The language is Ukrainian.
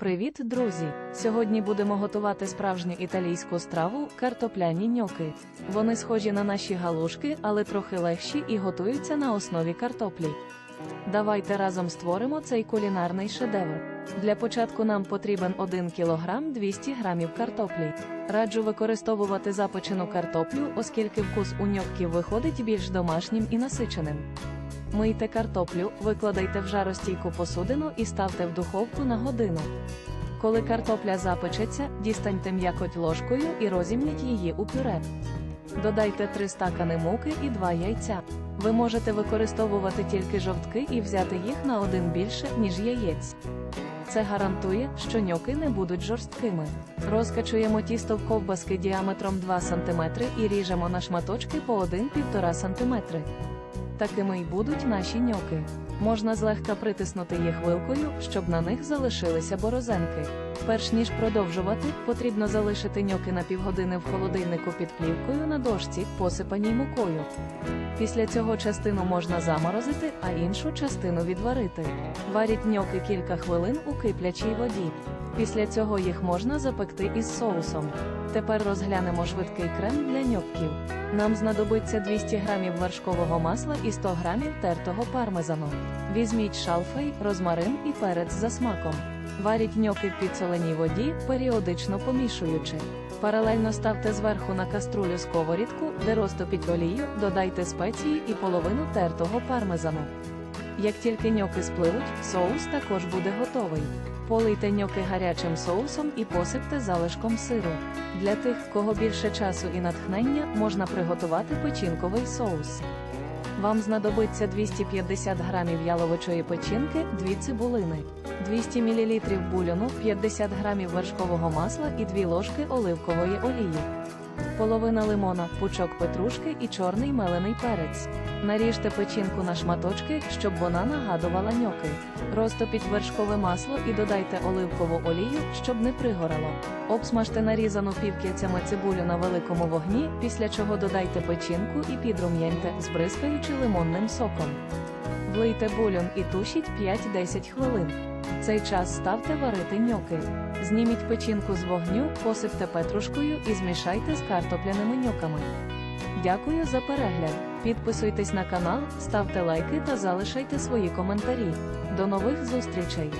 Привіт, друзі! Сьогодні будемо готувати справжню італійську страву картопляні ньоки. Вони схожі на наші галушки, але трохи легші і готуються на основі картоплі. Давайте разом створимо цей кулінарний шедевр. Для початку нам потрібен 1 кг 200 г картоплі. Раджу використовувати запечену картоплю, оскільки вкус у ньокків виходить більш домашнім і насиченим. Мийте картоплю, викладайте в жаростійку посудину і ставте в духовку на годину. Коли картопля запечеться, дістаньте м'якоть ложкою і розімніть її у пюре. Додайте 3 стакани муки і 2 яйця. Ви можете використовувати тільки жовтки і взяти їх на один більше, ніж яєць. Це гарантує, що ньоки не будуть жорсткими. Розкачуємо тісто в ковбаски діаметром 2 см і ріжемо на шматочки по 1-1,5 см. Такими й будуть наші ньоки. Можна злегка притиснути їх вилкою, щоб на них залишилися борозенки. Перш ніж продовжувати, потрібно залишити ньоки на півгодини в холодильнику під плівкою на дошці, посипаній мукою. Після цього частину можна заморозити, а іншу частину відварити. Варіть ньоки кілька хвилин у киплячій воді. Після цього їх можна запекти із соусом. Тепер розглянемо швидкий крем для ньокків. Нам знадобиться 200 г вершкового масла і 100 г тертого пармезану. Візьміть шалфей, розмарин і перець за смаком. Варіть ньоки в підсоленій воді, періодично помішуючи. Паралельно ставте зверху на каструлю сковорідку, де розтопіть олію, додайте спеції і половину тертого пармезану. Як тільки ньоки спливуть, соус також буде готовий. Полийте ньоки гарячим соусом і посипте залишком сиру. Для тих, кого більше часу і натхнення, можна приготувати печінковий соус. Вам знадобиться 250 г яловичої печінки, 2 цибулини, 200 мл бульону, 50 г вершкового масла і 2 ложки оливкової олії. Половина лимона, пучок петрушки і чорний мелений перець. Наріжте печінку на шматочки, щоб вона нагадувала ньоки. Розтопіть вершкове масло і додайте оливкову олію, щоб не пригорало. Обсмажте нарізану півкільцями цибулю на великому вогні, після чого додайте печінку і підрум'яньте, збризкаючи лимонним соком. Влийте бульон і тушіть 5-10 хвилин. Цей час ставте варити ньоки. Зніміть печінку з вогню, посипте петрушкою і змішайте з картопляними ньоками. Дякую за перегляд. Підписуйтесь на канал, ставте лайки та залишайте свої коментарі. До нових зустрічей!